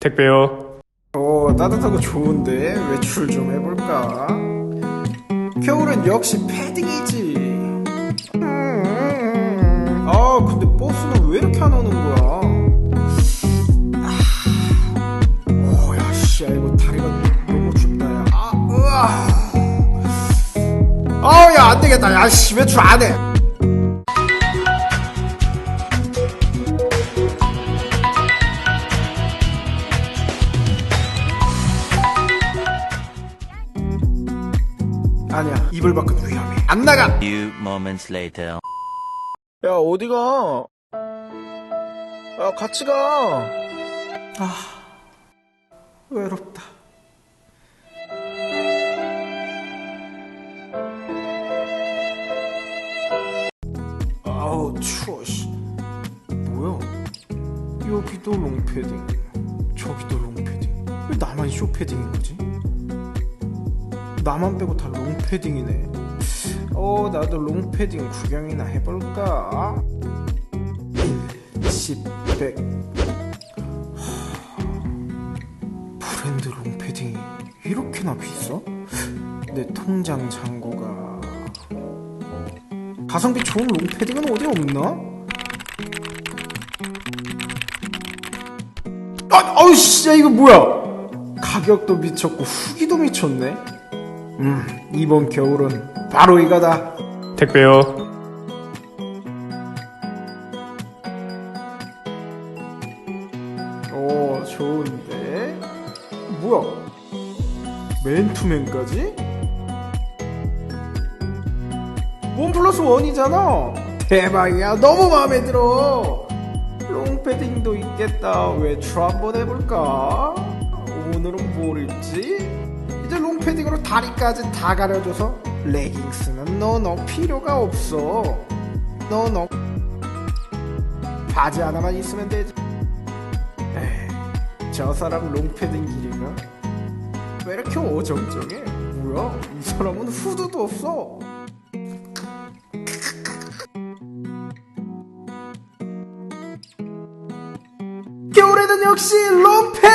택배요. 어, 따뜻하고 좋은데 외출 좀 해볼까? 겨울엔 역시 패딩이지. 음, 아, 근데 버스는 왜 이렇게 안 오는 거야? 아, 오, 야, 씨, 야, 이거 다리가 너무 춥다, 야. 아, 으아. 아우, 야, 안 되겠다. 야, 씨, 외출 안 해. 아니야, 이불 밖은 위험해. 안 나가! Few moments later. 야, 어디가? 야, 같이 가. 아, 외롭다. 아우, 추워, 씨. 뭐야? 여기도 롱패딩, 저기도 롱패딩. 왜 나만 쇼패딩인 거지? 나만 빼고 다 롱패딩이네. 어, 나도 롱패딩 구경이나 해볼까? 10, 100. 브랜드 롱패딩이 이렇게나 비싸? 내 통장 잔고가. 가성비 좋은 롱패딩은 어디 없나? 아, 어우, 씨, 야, 이거 뭐야? 가격도 미쳤고, 후기도 미쳤네? 음, 이번 겨울은 바로 이거다. 택배요. 오, 좋은데? 뭐야? 맨투맨까지? 원 플러스 원이잖아! 대박이야. 너무 마음에 들어! 롱패딩도 있겠다. 외출 한번 해볼까? 오늘은 뭘 입지? 이제 롱패딩으로 다리까지 다 가려줘서 레깅스는 너 너 필요가 없어. 너 너 바지 하나만 있으면 되지. 에이, 저 사람 롱패딩 길이가 왜 이렇게 어정쩡해? 뭐야? 이 사람은 후드도 없어. 겨울에는 역시 롱패!